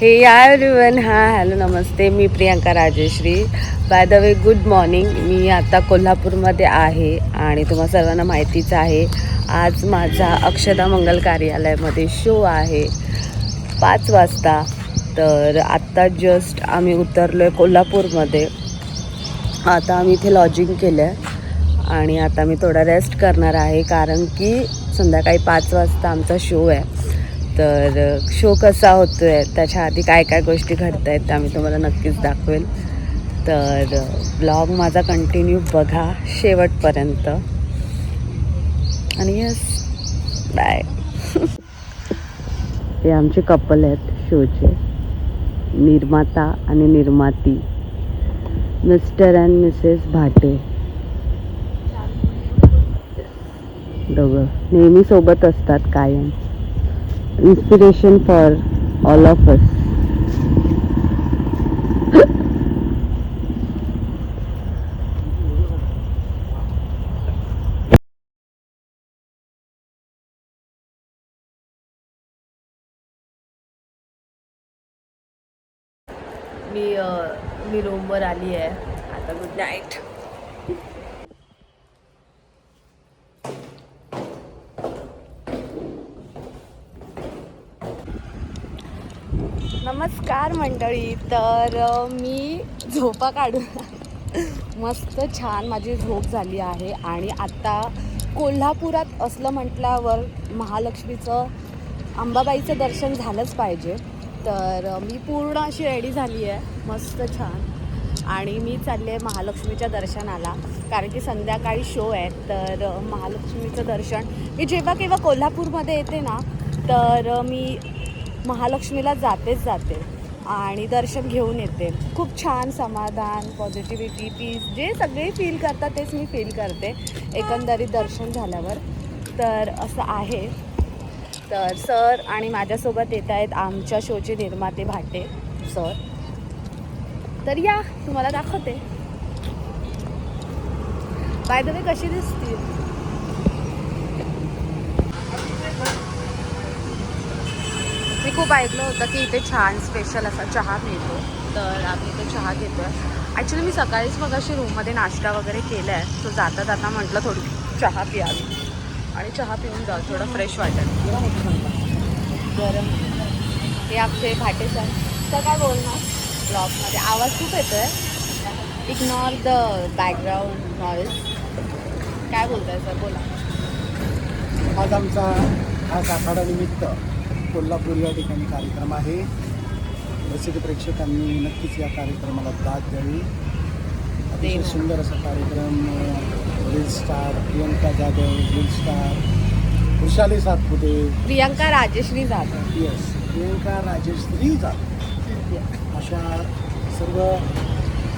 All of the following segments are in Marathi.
हे यार एव्हरीवन हां हॅलो नमस्ते मी Priyanka Rajeshri. By the way good morning मी आता कोल्हापूरमध्ये आहे आणि तुम्हा सर्वांना माहितीच आहे आज माझा अक्षदा मंगल कार्यालयामध्ये शो आहे. पाच वाजता तर आत्ता जस्ट आम्ही उतरलो आहे कोल्हापूरमध्ये. आता आम्ही इथे लॉजिंग केलं आहे आणि आता मी थोडा रेस्ट करणार आहे कारण की संध्याकाळी पाच वाजता आमचा शो आहे. तर शो कसा होतो आहे त्याच्या आधी काय काय गोष्टी घडत आहेत त्या मी तुम्हाला नक्कीच दाखवेल. तर ब्लॉग माझा कंटिन्यू बघा शेवटपर्यंत. आणि यस बाय. हे आमचे कपल आहेत शोचे निर्माता आणि निर्माती. Mister and missus Bhate. दोघं नेहमी सोबत असतात कायम. Inspiration for all of us. मी मी रूमवर आली आहे आता गुड नाईट नमस्कार मंडळी. तर मी झोपा काढून मस्त छान माझी झोप झाली आहे आणि आता कोल्हापुरात असलं म्हटल्यावर महालक्ष्मीचं अंबाबाईचं दर्शन झालंच पाहिजे. तर मी पूर्ण अशी रेडी झाली आहे. मस्त छान. आणि मी चालले महालक्ष्मीच्या दर्शनाला. कारण की संध्याकाळी शो आहे तर महालक्ष्मीचं दर्शन मी जेव्हा केव्हा कोल्हापूरमध्ये येते ना तर मी महालक्ष्मीला जातेच जाते आणि दर्शन घेऊन येते. खूप छान समाधान पॉझिटिव्हिटी पीस जे सगळे फील करतात तेच मी फील करते. एकंदरीत दर्शन झाल्यावर. तर असं आहे. तर सर आणि माझ्यासोबत येत आहेत आमच्या शोचे निर्माते भाटे सर. तर या तुम्हाला दाखवते. बाय द वे कशी दिसतील? खूप ऐकलं होतं की इथे छान स्पेशल असा चहा मिळतो. तर आम्ही इथे चहा घेतो आहे ॲक्च्युली मी सकाळीच मग अशी रूममध्ये नाश्ता वगैरे केला आहे सो जाता जाता म्हटलं थोडी चहा प्यावी. आणि चहा पिऊन जाऊ. थोडं फ्रेश वाटेल गरम हे आमचे भाटे सर सर काय बोलणार. ब्लॉगमध्ये आवाज खूप येतो आहे इग्नॉर द बॅकग्राऊंड नॉईज काय बोलताय सर बोला. आज आमचा हा साखाडा निमित्त कोल्हापूर या ठिकाणी कार्यक्रम आहे. रसिक प्रेक्षकांनी नक्कीच या कार्यक्रमाला दाद द्यावी. अतिशय. सुंदर असा कार्यक्रम reel star Priyanka Jadhav reel star Vrushali Satpute. Priyanka Rajeshri Jadhav. Yes Priyanka Rajeshri Jadhav. अशा सर्व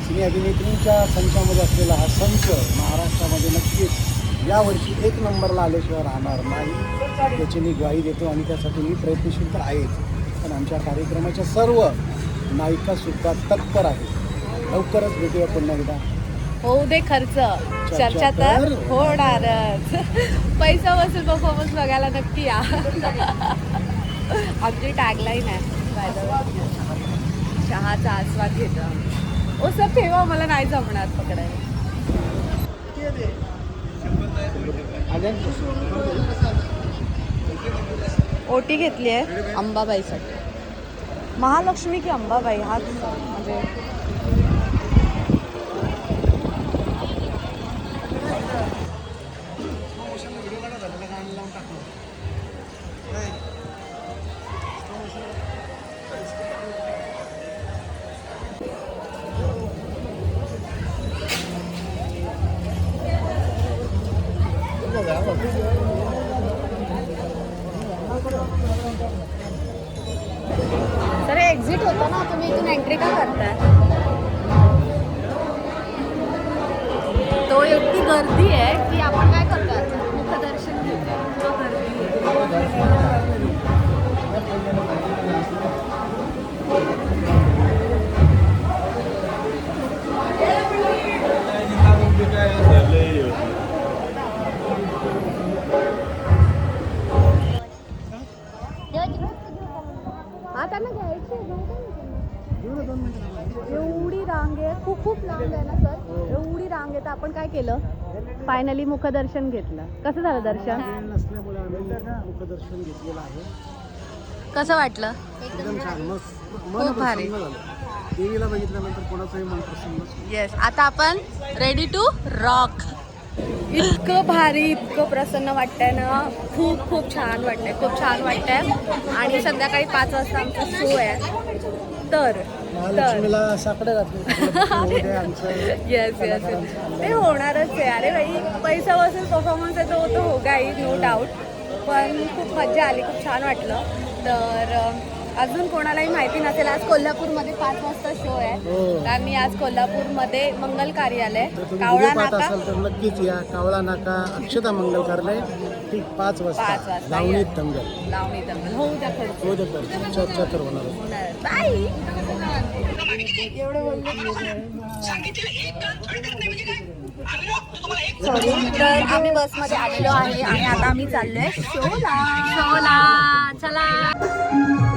सिने अभिनेत्रींच्या संचामध्ये असलेला हा संच महाराष्ट्रामध्ये नक्कीच यावर्षी एक नंबरला आल्याशिवाय राहणार नाही. याची मी ग्वाही देतो आणि त्यासाठी मी प्रयत्नशील तर आहेच. पण आमच्या कार्यक्रमाच्या सर्व नायिकासुद्धा तत्पर आहेत. लवकरच भेटूया पुन्हा एकदा. होऊ दे खर्च. चर्चा तर होणारच. पैसा वसूल परफॉर्मन्स बघायला नक्की या. आमची टॅगलाईन आहे. चहाचा आस्वाद घेतो. ओ सर ठेवा मला नाही जमणार पकडायला. ओटी घेतली आहे अंबाबाईसाठी. महालक्ष्मी की अंबाबाई? हाच म्हणजे सर एक्झिट होतं ना तुम्ही इथून एंट्री का करताय? तो एवढी गर्दी आहे की आपण काय करतो आता मुखदर्शन घेतो गर्दी हा त्यांना घ्यायची? घेऊ ना दोन मिनिटं एवढी रांग आहे खूप खूप लांब आहे ना सर? एवढी रांग आहे तर आपण काय केलं? फायनली मुखदर्शन घेतलं. कसं झालं दर्शन? मुखदर्शन घेतलेलं आहे. कसं वाटलं? खूप भारी. देवीला बघितल्यानंतर कोणाचंही मन प्रसन्न. येस आता आपण रेडी टू रॉक इतकं भारी इतकं प्रसन्न वाटतंय ना. खूप खूप छान वाटतंय खूप छान वाटतंय. आणि संध्याकाळी पाच वाजता आमचा शो आहे. तर येस येस कलाकारांचं. ते होणारच आहे. अरे भाई पैसा वसूल परफॉर्मन्स आहे तो तो हो गाई नो डाऊट पण खूप मजा आली खूप छान वाटलं. तर अजून कोणालाही माहिती नसेल आज कोल्हापूरमध्ये पाच वाजता शो आहे. हो. तर आम्ही आज कोल्हापूरमध्ये मंगल कार्यालय कावळा नाका. असाल तर नक्कीच या कावळा नाका अक्षता मंगल कार्यालय ठीक पाच पाच वाजता या. दंगल. लावणी दंगल. होऊ द्या खर्च. हो तर चर्चा तर होणार. बाय सॉरी तर आम्ही बसमध्ये आलेलो आहे आणि आता आम्ही चाललोय शोला. शोला. चला.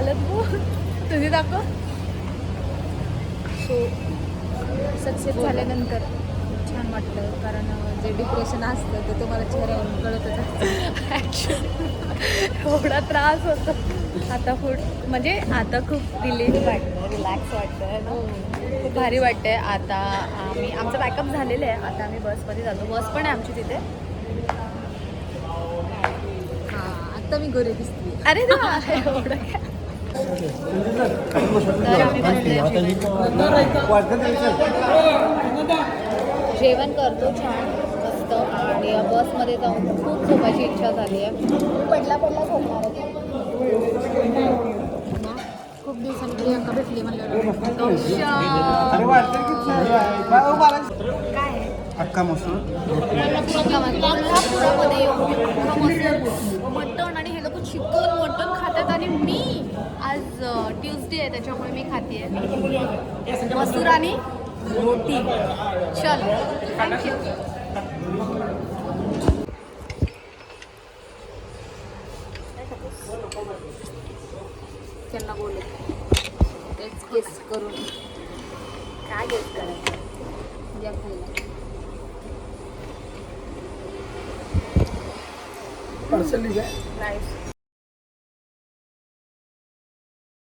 हालत गो तुझी दाखव. सो सक्सेस झाल्यानंतर छान वाटतं कारण जे डिप्रेशन असतं ते तुम्हाला चेहऱ्यावरून कळतच असतं. एवढा त्रास होतो. आता फूड म्हणजे आता खूप रिलीफ वाटतं रिलॅक्स वाटतं हो. खूप भारी वाटतंय. आता आम्ही आमचं बॅकअप झालेलं आहे. आता आम्ही बसमध्ये जातो. बस पण आहे आमची तिथे. हां आत्ता मी गोरे दिसते. अरे एवढं जेवण करतो छान मस्त. आणि बसमध्ये जाऊन खूप झोपायची इच्छा झाली आहे. पडला पडला झोपणार खूप दिवसांनी प्रियंका भेटली म्हणलं काय आहे. अक्का मसूर. कोल्हापुरामध्ये मटण आणि हे लोक चिकन मटण खातात आणि मी आज ट्युजडे आहे त्याच्यामुळे मी खाते मसूर आणि रोटी. चल. थँक्यू त्यांना बोलत तेच केस करून. काय गेस करायचं? या खायला. Parcel nice